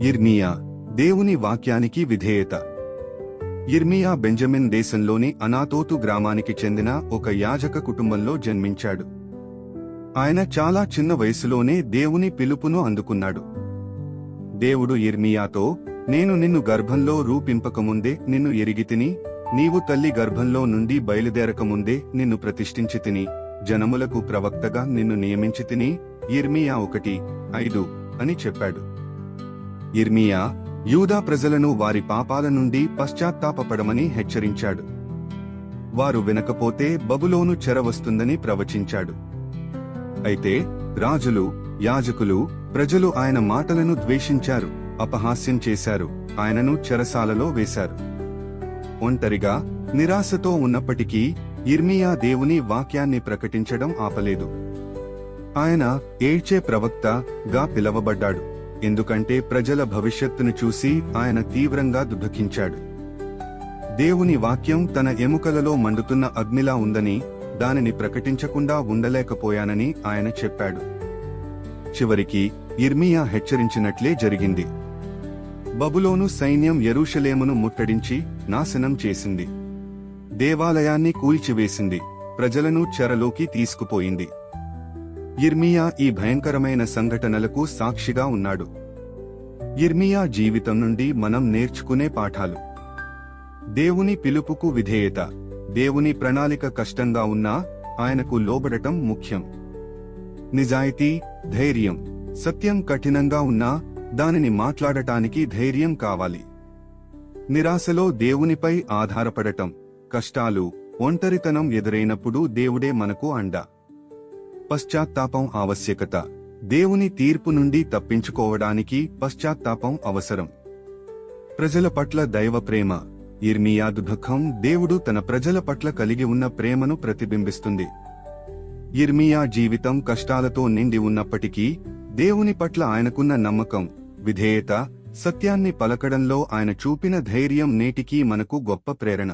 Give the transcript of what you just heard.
ఇర్మియా దేవుని వాక్యానికి విధేయత. ఇర్మియా బెంజమిన్ దేశంలోని అనాతోతు గ్రామానికి చెందిన ఒక యాజక కుటుంబంలో జన్మించాడు. ఆయన చాలా చిన్న వయసులోనే దేవుని పిలుపును అందుకున్నాడు. దేవుడు ఇర్మియాతో నేను నిన్ను గర్భంలో రూపింపకముందే నిన్ను ఎరిగితిని నీవు తల్లి గర్భంలో నుండి బయలుదేరకముందే నిన్ను ప్రతిష్ఠించి తిని జనములకు ప్రవక్తగా నిన్ను నియమించి తిని ఇర్మియా ఒకటి ఐదు అని చెప్పాడు. ఇర్మియా యూదా ప్రజలను వారి పాపాల నుండి పశ్చాత్తాపపడమని హెచ్చరించాడు. వారు వినకపోతే బబులోను చెర వస్తుందని ప్రవచించాడు. అయితే రాజులు యాజకులు ప్రజలు ఆయన మాటలను ద్వేషించారు అపహాస్యం చేశారు ఆయనను చెరసాలలో వేశారు. ఒంటరిగా నిరాశతో ఉన్నప్పటికీ ఇర్మియా దేవుని వాక్యాన్ని ప్రకటించడం ఆపలేదు. ఆయన ఏడ్చే ప్రవక్త గా పిలవబడ్డాడు. ఎందుకంటే ప్రజల భవిష్యత్తును చూసి ఆయన తీవ్రంగా దుఃఖించాడు. దేవుని వాక్యం తన ఎముకలలో మండుతున్న అగ్నిలా ఉందని దానిని ప్రకటించకుండా ఉండలేకపోయానని ఆయన చెప్పాడు. చివరికి ఇర్మియా హెచ్చరించినట్లే జరిగింది. బబులోను సైన్యం ఎరూషలేమును ముట్టడించి నాశనం చేసింది. దేవాలయాన్ని కూల్చివేసింది. ప్రజలను చెరలోకి తీసుకుపోయింది. ఇర్మియా ఈ భయంకరమైన సంఘటనలకు సాక్షిగా ఉన్నాడు. ఇర్మియా జీవితం నుండి మనం నేర్చుకునే పాఠాలు. దేవుని పిలుపుకు విధేయత దేవుని ప్రణాళిక కష్టంగా ఉన్నా ఆయనకు లోబడటం ముఖ్యం. నిజాయితీ ధైర్యం సత్యం కఠినంగా ఉన్నా దానిని మాట్లాడటానికి ధైర్యం కావాలి. నిరాశలో దేవునిపై ఆధారపడటం కష్టాలు ఒంటరితనం ఎదురైనప్పుడు దేవుడే మనకు అండ. పశ్చాత్తాపం ఆవశ్యకత. దేవుని తీర్పు నుండి తప్పించుకోవడానికి పశ్చాత్తాపం అవసరం. ప్రజల పట్ల దైవ ప్రేమ. ఇర్మియా దుఃఖం దేవుడు తన ప్రజల పట్ల కలిగి ఉన్న ప్రేమను ప్రతిబింబిస్తుంది. ఇర్మియా జీవితం కష్టాలతో నిండి ఉన్నప్పటికీ దేవుని పట్ల ఆయనకున్న నమ్మకం విధేయత సత్యాన్ని పలకడంలో ఆయన చూపిన ధైర్యం నేటికీ మనకు గొప్ప ప్రేరణ.